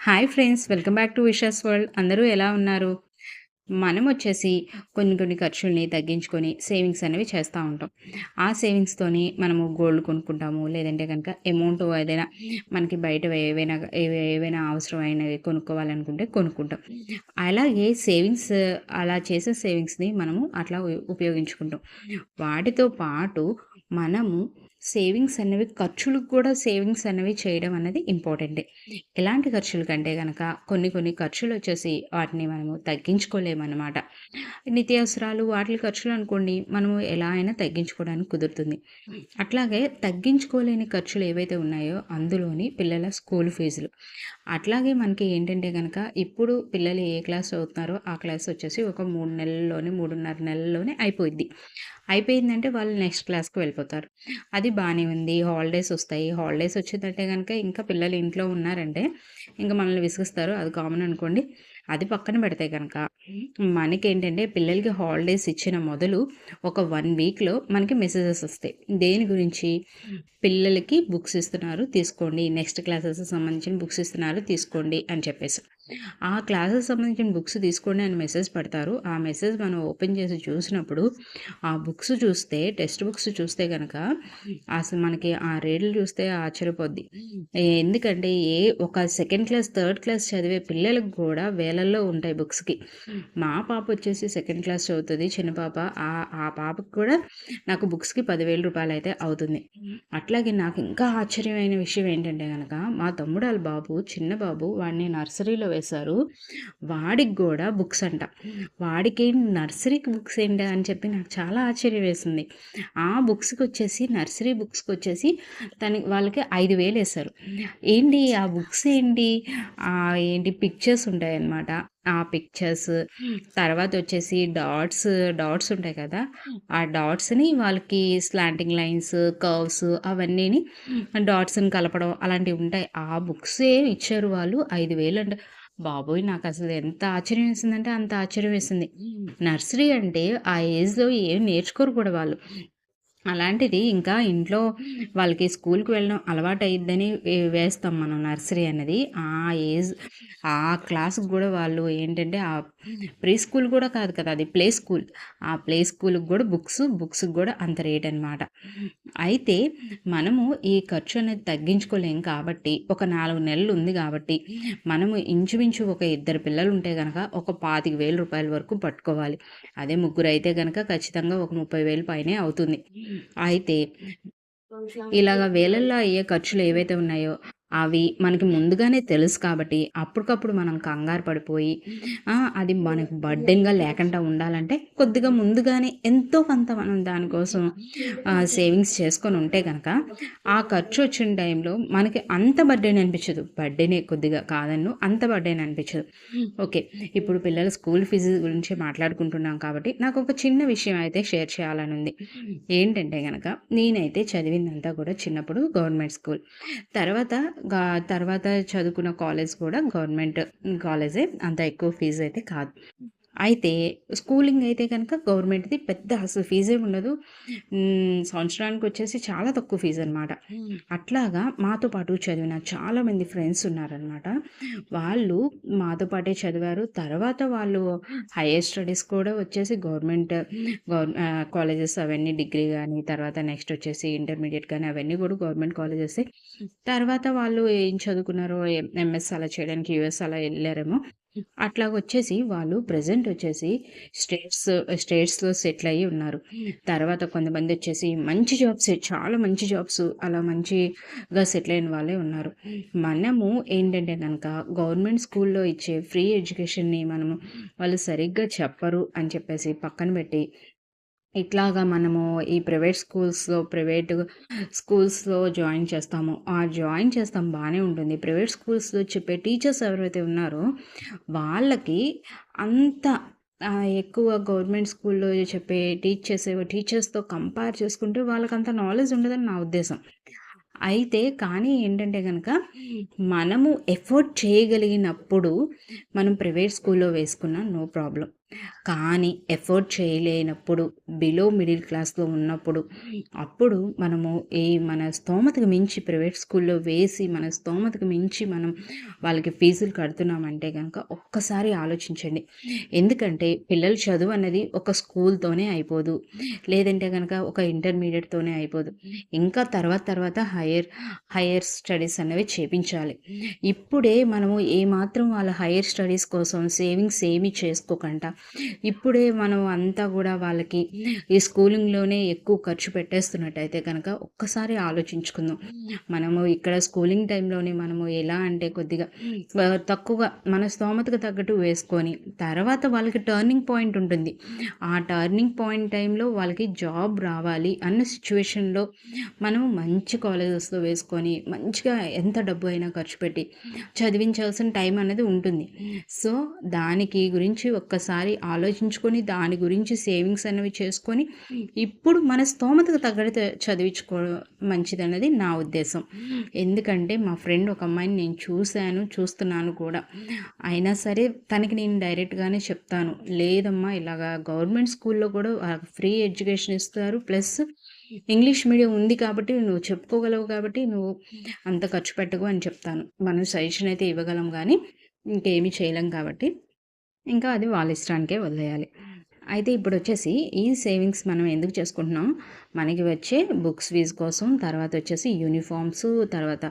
Hi friends welcome back to Vishas world. అందరూ ఎలా ఉన్నారు? మనం వచ్చేసి కొన్ని కొన్ని ఖర్చుల్ని తగ్గించుకొని సేవింగ్స్ అనేవి చేస్తూ ఉంటాం. ఆ సేవింగ్స్తోని మనము గోల్డ్ కొనుక్కుంటాము లేదంటే కనుక అమౌంట్ ఏదైనా మనకి బయట ఏవైనా ఏవైనా అవసరమైనవి కొనుక్కోవాలనుకుంటే కొనుక్కుంటాం. అలాగే సేవింగ్స్ అలా చేసే సేవింగ్స్ని మనము అట్లా ఉపయోగించుకుంటాం. వాటితో పాటు మనము సేవింగ్స్ అనేవి ఖర్చులకు కూడా సేవింగ్స్ అనేవి చేయడం అనేది ఇంపార్టెంటే. ఎలాంటి ఖర్చులు కంటే కనుక కొన్ని కొన్ని ఖర్చులు వచ్చేసి వాటిని మనము తగ్గించుకోలేమన్నమాట. నిత్యావసరాలు వాటి ఖర్చులు అనుకోండి మనము ఎలా అయినా తగ్గించుకోవడానికి కుదురుతుంది. అట్లాగే తగ్గించుకోలేని ఖర్చులు ఏవైతే ఉన్నాయో అందులోని పిల్లల స్కూల్ ఫీజులు. అట్లాగే మనకి ఏంటంటే కనుక ఇప్పుడు పిల్లలు ఏ క్లాస్ చదువుతున్నారో ఆ క్లాస్ వచ్చేసి ఒక మూడు నెలల్లోనే మూడున్నర నెలల్లోనే అయిపోయింది అయిపోయిందంటే వాళ్ళు నెక్స్ట్ క్లాస్కి వెళ్ళిపోతారు. అది బాగానే ఉంది హాలిడేస్ వస్తాయి. హాలిడేస్ వచ్చిందంటే కనుక ఇంకా పిల్లలు ఇంట్లో ఉన్నారంటే ఇంకా మనల్ని విసిగిస్తారు. అది కామన్ అనుకోండి. అది పక్కన పెడితే కనుక మనకేంటంటే పిల్లలకి హాలిడేస్ ఇచ్చిన మొదలు ఒక వన్ వీక్లో మనకి మెసేజెస్ వస్తాయి. దేని గురించి? పిల్లలకి బుక్స్ ఇస్తున్నారు తీసుకోండి. నెక్స్ట్ క్లాసెస్ సంబంధించిన బుక్స్ ఇస్తున్నారు తీసుకోండి అని చెప్పేసి. ఆ క్లాసెస్ సంబంధించిన బుక్స్ తీసుకోండి అని మెసేజ్ పెడతారు. ఆ మెసేజ్ మనం ఓపెన్ చేసి చూసినప్పుడు ఆ బుక్స్ చూస్తే టెక్స్ట్ బుక్స్ చూస్తే కనుక అసలు మనకి ఆ రేట్లు చూస్తే ఆశ్చర్యపోద్ది. ఎందుకంటే ఏ ఒక సెకండ్ క్లాస్ థర్డ్ క్లాస్ చదివే పిల్లలకు కూడా వేలల్లో ఉంటాయి బుక్స్కి మా పాప వచ్చేసి సెకండ్ క్లాస్ చదువుతుంది చిన్న పాప. ఆ ఆ పాపకు కూడా నాకు బుక్స్కి పదివేల రూపాయలు అయితే అవుతుంది. అట్లాగే నాకు ఇంకా ఆశ్చర్యమైన విషయం ఏంటంటే కనుక మా తమ్ముడు బాబు చిన్న బాబు వాడిని నర్సరీలో వేశారు వాడికి కూడా బుక్స్ అంట. వాడికి నర్సరీకి బుక్స్ ఏంటి అని చెప్పి నాకు చాలా ఆశ్చర్యం వేసింది. ఆ బుక్స్కి వచ్చేసి నర్సరీ బుక్స్కి వచ్చేసి తన వాళ్ళకి ఐదు వేలు వేశారు. ఏంటి? ఆ బుక్స్ ఏంటి? ఏంటి? పిక్చర్స్ ఉంటాయన్నమాట. ఆ పిక్చర్స్ తర్వాత వచ్చేసి డాట్స్ డాట్స్ ఉంటాయి కదా ఆ డాట్స్ని వాళ్ళకి స్లాంటింగ్ లైన్స్ కర్వ్స్ అవన్నీని డాట్స్ని కలపడం అలాంటివి ఉంటాయి. ఆ బుక్సే ఇచ్చారు వాళ్ళు? ఐదు వేలు అంటే. బాబోయ్! నాకు అసలు ఎంత ఆశ్చర్యం వేసిందంటే అంత ఆశ్చర్యం వేసింది. నర్సరీ అంటే ఆ ఏజ్లో ఏం నేర్చుకోరు కూడా వాళ్ళు. అలాంటిది ఇంకా ఇంట్లో వాళ్ళకి స్కూల్కి వెళ్ళడం అలవాటు అయ్యిద్దని వేస్తాం మనం నర్సరీ అనేది. ఆ ఏజ్ ఆ క్లాస్కి కూడా వాళ్ళు ఏంటంటే ఆ ప్రీ స్కూల్ కూడా కాదు కదా అది ప్లే స్కూల్. ఆ ప్లే స్కూల్కి కూడా బుక్స్ బుక్స్కి కూడా అంత రేట్ అనమాట అయితే మనము ఈ ఖర్చు అనేది తగ్గించుకోలేం కాబట్టి ఒక నాలుగు నెలలు ఉంది కాబట్టి మనము ఇంచుమించు ఒక ఇద్దరు పిల్లలు ఉంటే కనుక ఒక పాతిక వేల రూపాయల వరకు పట్టుకోవాలి. అదే ముగ్గురు అయితే కనుక ఖచ్చితంగా ఒక ముప్పై వేలు పైనే అవుతుంది. అయితే ఇలాగ వేలల్లో అయ్యే ఖర్చులు ఏవైతే ఉన్నాయో అవి మనకి ముందుగానే తెలుసు కాబట్టి అప్పటికప్పుడు మనం కంగారు పడిపోయి అది మనకు బర్డెన్గా లేకుండా ఉండాలంటే కొద్దిగా ముందుగానే ఎంతో కొంత మనం దానికోసం సేవింగ్స్ చేసుకొని ఉంటే కనుక ఆ ఖర్చు వచ్చిన టైంలో మనకి అంత బర్డెన్ అనిపించదు. బర్డెనే కొద్దిగా కాదన్ను అంత బర్డెన్ అనిపించదు. ఓకే ఇప్పుడు పిల్లల స్కూల్ ఫీజు గురించి మాట్లాడుకుంటున్నాం కాబట్టి నాకు ఒక చిన్న విషయం అయితే షేర్ చేయాలని ఉంది. ఏంటంటే కనుక నేనైతే చదివిందంతా కూడా చిన్నప్పుడు గవర్నమెంట్ స్కూల్. తర్వాత తర్వాత చదువుకున్న కాలేజ్ కూడా గవర్నమెంట్ కాలేజే అంత ఎక్కువ ఫీజు అయితే కాదు. అయితే స్కూలింగ్ అయితే కనుక గవర్నమెంట్ది పెద్ద అసలు ఫీజే ఉండదు. సంవత్సరానికి వచ్చేసి చాలా తక్కువ ఫీజు అనమాట అట్లాగా మాతో పాటు చదివిన చాలామంది ఫ్రెండ్స్ ఉన్నారనమాట వాళ్ళు మాతో పాటే చదివారు. తర్వాత వాళ్ళు హైయర్ స్టడీస్ కూడా వచ్చేసి గవర్నమెంట్ గవర్ కాలేజెస్ అవన్నీ డిగ్రీ కానీ తర్వాత నెక్స్ట్ వచ్చేసి ఇంటర్మీడియట్ కానీ అవన్నీ కూడా గవర్నమెంట్ కాలేజెస్ తర్వాత వాళ్ళు ఏం చదువుకున్నారో ఎంఎస్ అలా చేయడానికి యూఎస్ అలా వెళ్ళారేమో. అట్లా వచ్చేసి వాళ్ళు ప్రజెంట్ వచ్చేసి స్టేట్స్ స్టేట్స్లో సెటిల్ అయ్యి ఉన్నారు. తర్వాత కొంతమంది వచ్చేసి మంచి జాబ్స్ చాలా మంచి జాబ్స్ అలా మంచిగా సెటిల్ అయిన వాళ్ళే ఉన్నారు. మనము ఏంటంటే కనుక గవర్నమెంట్ స్కూల్లో ఇచ్చే ఫ్రీ ఎడ్యుకేషన్ని మనము వాళ్ళు సరిగ్గా చెప్పరు అని చెప్పేసి పక్కన పెట్టి ఇట్లాగా మనము ఈ ప్రైవేట్ స్కూల్స్లో ప్రైవేట్ స్కూల్స్లో జాయిన్ చేస్తాము ఆ జాయిన్ చేస్తాం బాగానే ఉంటుంది. ప్రైవేట్ స్కూల్స్లో చెప్పే టీచర్స్ ఎవరైతే ఉన్నారో వాళ్ళకి అంత ఎక్కువ గవర్నమెంట్ స్కూల్లో చెప్పే టీచ్ చేసే టీచర్స్తో కంపేర్ చేసుకుంటే వాళ్ళకి అంత నాలెడ్జ్ ఉండదని నా ఉద్దేశం. అయితే కానీ ఏంటంటే కనుక మనము ఎఫర్ట్ చేయగలిగినప్పుడు మనం ప్రైవేట్ స్కూల్లో వేసుకున్న నో ప్రాబ్లం. కానీ ఎఫోర్డ్ చేయలేనప్పుడు బిలో మిడిల్ క్లాస్‌లో ఉన్నప్పుడు అప్పుడు మనము ఈ మన స్తోమతకు మించి ప్రైవేట్ స్కూల్‌లో వేసి మన స్తోమతకు మించి మనం వాళ్ళకి ఫీజులు కడుతున్నామంటే కనుక ఒక్కసారి ఆలోచించండి. ఎందుకంటే పిల్లల చదువు అన్నది ఒక స్కూల్‌తోనే అయిపోదు. లేదంటే కనుక ఒక ఇంటర్మీడియట్తోనే అయిపోదు. ఇంకా తర్వాత తర్వాత హైయర్ హైయర్ స్టడీస్ అనేవి చేపించాలి. ఇప్పుడే మనము ఏమాత్రం వాళ్ళ హైయర్ స్టడీస్ కోసం సేవింగ్స్ ఏమీ చేసుకోకుండా ఇప్పుడే మనం అంతా కూడా వాళ్ళకి ఈ స్కూలింగ్‌లోనే ఎక్కువ ఖర్చు పెట్టేస్తున్నట్టయితే కనుక ఒక్కసారి ఆలోచించుకుందాం. మనము ఇక్కడ స్కూలింగ్ టైంలోనే మనము ఎలా అంటే కొద్దిగా తక్కువగా మన స్తోమతకు తగ్గట్టు వేసుకొని తర్వాత వాళ్ళకి టర్నింగ్ పాయింట్ ఉంటుంది. ఆ టర్నింగ్ పాయింట్ టైంలో వాళ్ళకి జాబ్ రావాలి అన్న సిచ్యువేషన్లో మనం మంచి కాలేజెస్‌లో వేసుకొని మంచిగా ఎంత డబ్బు అయినా ఖర్చు పెట్టి చదివించాల్సిన టైం అనేది ఉంటుంది. సో, దానికి గురించి ఒక్కసారి ఆలోచించుకొని దాని గురించి సేవింగ్స్ అనేవి చేసుకొని ఇప్పుడు మన స్తోమతకు తగ్గట్టు చదివించుకోవడం మంచిదన్నది నా ఉద్దేశం. ఎందుకంటే మా ఫ్రెండ్ ఒక అమ్మాయిని నేను చూశాను చూస్తున్నాను కూడా. అయినా సరే తనకి నేను డైరెక్ట్‌గానే చెప్తాను. లేదమ్మా ఇలాగా గవర్నమెంట్ స్కూల్‌లో కూడా ఫ్రీ ఎడ్యుకేషన్ ఇస్తారు. ప్లస్ ఇంగ్లీష్ మీడియం ఉంది కాబట్టి నువ్వు చెప్పుకోగలవు కాబట్టి నువ్వు అంత ఖర్చు పెట్టకు అని చెప్తాను. మనం సజెషన్ అయితే ఇవ్వగలం కానీ ఇంకేమి చేయలేం కాబట్టి ఇంకా అది వాళ్ళ ఇష్టానికే వదిలేయాలి. అయితే ఇప్పుడు వచ్చేసి ఈ సేవింగ్స్ మనం ఎందుకు చేసుకుంటున్నాం? మనకి వచ్చే బుక్స్ ఫీజ్ కోసం, తర్వాత వచ్చేసి యూనిఫార్మ్స్, తర్వాత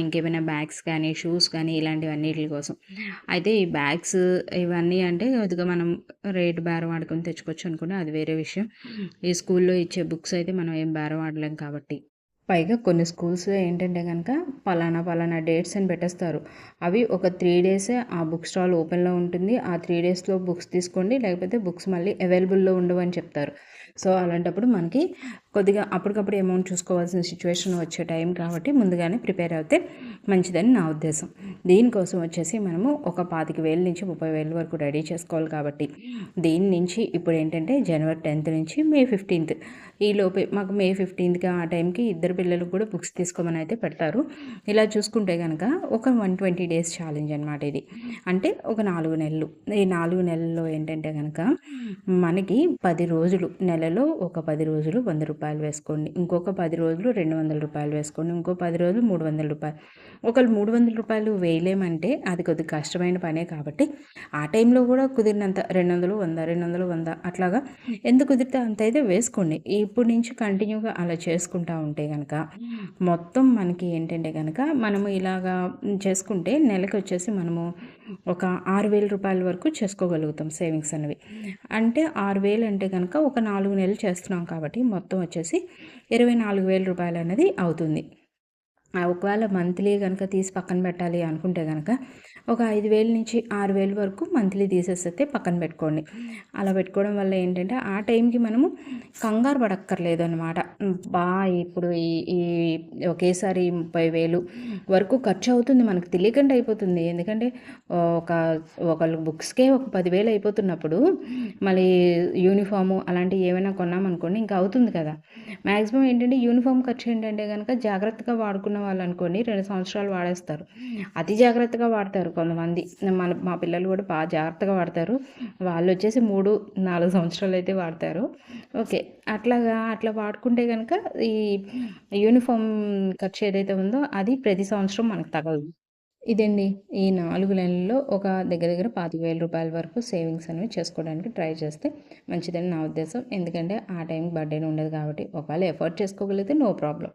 ఇంకేమైనా బ్యాగ్స్ కానీ, షూస్ కానీ ఇలాంటివన్నిటి కోసం. అయితే ఈ బ్యాగ్స్ ఇవన్నీ అంటే కొద్దిగా మనం రేట్ బేరం ఆడుకొని తెచ్చుకోవచ్చు అనుకుంటే అది వేరే విషయం. ఈ స్కూల్‌లో ఇచ్చే బుక్స్ అయితే మనం ఏం బేరం ఆడలేం కాబట్టి. పైగా కొన్ని స్కూల్స్‌లో ఏంటంటే కనుక పలానా, పలానా డేట్స్ అని పెట్టేస్తారు. అవి ఒక త్రీ డేసే ఆ బుక్ స్టాల్ ఓపెన్‌లో ఉంటుంది. ఆ త్రీ డేస్‌లో బుక్స్ తీసుకోండి. లేకపోతే బుక్స్ మళ్ళీ అవైలబుల్‌లో ఉండవని చెప్తారు. సో, అలాంటప్పుడు మనకి కొద్దిగా అప్పటికప్పుడు అమౌంట్ చూసుకోవాల్సిన సిచ్యువేషన్ వచ్చే టైం కాబట్టి ముందుగానే ప్రిపేర్ అవుతే మంచిదని నా ఉద్దేశం. దీనికోసం వచ్చేసి మనము ఒక పాతిక వేల నుంచి 30,000 వరకు రెడీ చేసుకోవాలి కాబట్టి దీని నుంచి ఇప్పుడు ఏంటంటే జనవరి 10థ్ నుంచి మే 15థ్ ఈలోపే మాకు మే 15థ్‌కి ఆ టైంకి ఇద్దరు పిల్లలకు కూడా బుక్స్ తీసుకోమని అయితే పెడతారు. ఇలా చూసుకుంటే కనుక ఒక 120 డేస్ ఛాలెంజ్ అనమాట ఇది. అంటే ఒక నాలుగు నెలలు. ఈ నాలుగు నెలల్లో ఏంటంటే కనుక మనకి పది రోజులు నెలలో ఒక పది రోజులు వంద రూపాయలు వేసుకోండి. ఇంకొక పది రోజులు రెండు వందల రూపాయలు వేసుకోండి. ఇంకో పది రోజులు రూ. 300 ఒకవేళ రూ. 300 వేయలేమంటే అది కొద్దిగా కష్టమైన పనే కాబట్టి ఆ టైంలో కూడా కుదిరినంత 200, 100, 200, 100 అట్లాగా ఎంత కుదిరితే అంత అయితే వేసుకోండి. ఇప్పటి నుంచి కంటిన్యూగా అలా చేసుకుంటా ఉంటే కనుక గనక మొత్తం మనకి ఏంటంటే గనక మనము ఇలాగా చేసుకుంటే నెలకొచ్చేసి మనము ఒక రూ. 6,000 వరకు చేసుకోగలుగుతాం సేవింగ్స్ అనేవి. అంటే 6,000 అంటే గనక ఒక 4 నెలలు చేస్తున్నాం కాబట్టి మొత్తం వచ్చేసి రూ. 24,000 అనేది అవుతుంది. ఒకవేళ మంత్లీ కనుక తీసి పక్కన పెట్టాలి అనుకుంటే కనుక ఒక ఐదు వేల నుంచి ఆరు వేల వరకు మంత్లీ తీసేస్తే పక్కన పెట్టుకోండి. అలా పెట్టుకోవడం వల్ల ఏంటంటే ఆ టైంకి మనము కంగారు పడక్కర్లేదు అనమాట బా ఇప్పుడు ఈ ఈ ఒకేసారి 30,000 వరకు ఖర్చు అవుతుంది. మనకు తెలియకుండా అయిపోతుంది. ఎందుకంటే ఒక ఒకళ్ళు బుక్స్‌కే ఒక పదివేలు అయిపోతున్నప్పుడు మళ్ళీ యూనిఫాము అలాంటివి ఏమైనా కొన్నామనుకోండి ఇంకా అవుతుంది కదా! మాక్సిమం ఏంటంటే యూనిఫామ్ ఖర్చు ఏంటంటే కనుక జాగ్రత్తగా వాడుకున్న వాళ్ళు అనుకోండి రెండు సంవత్సరాలు వాడేస్తారు. అతి జాగ్రత్తగా వాడతారు కొంతమంది. మన మా పిల్లలు కూడా బాగా జాగ్రత్తగా వాడతారు. వాళ్ళు వచ్చేసి మూడు నాలుగు సంవత్సరాలు అయితే వాడతారు. ఓకే. అట్లాగా అట్లా వాడుకుంటే కనుక ఈ యూనిఫామ్ ఖర్చు ఏదైతే ఉందో అది ప్రతి సంవత్సరం మనకు తగలదు. ఇదండి. ఈ నాలుగు నెలల్లో ఒక దగ్గర దగ్గర రూ. 25,000 వరకు సేవింగ్స్ అనేవి చేసుకోవడానికి ట్రై చేస్తే మంచిదని నా ఉద్దేశం. ఎందుకంటే ఆ టైంకి బర్డెన్ ఉండదు కాబట్టి ఒకవేళ ఎఫర్ట్ చేసుకోగలిగితే నో ప్రాబ్లమ్.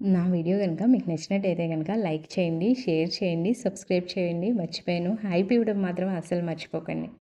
నా వీడియో కనుక మీకు నచ్చినట్టయితే కనుక లైక్ చేయండి, షేర్ చేయండి, సబ్స్క్రైబ్ చేయండి. మర్చిపోయాను హైప్ ఇవ్వడం మాత్రం అస్సలు మర్చిపోకండి.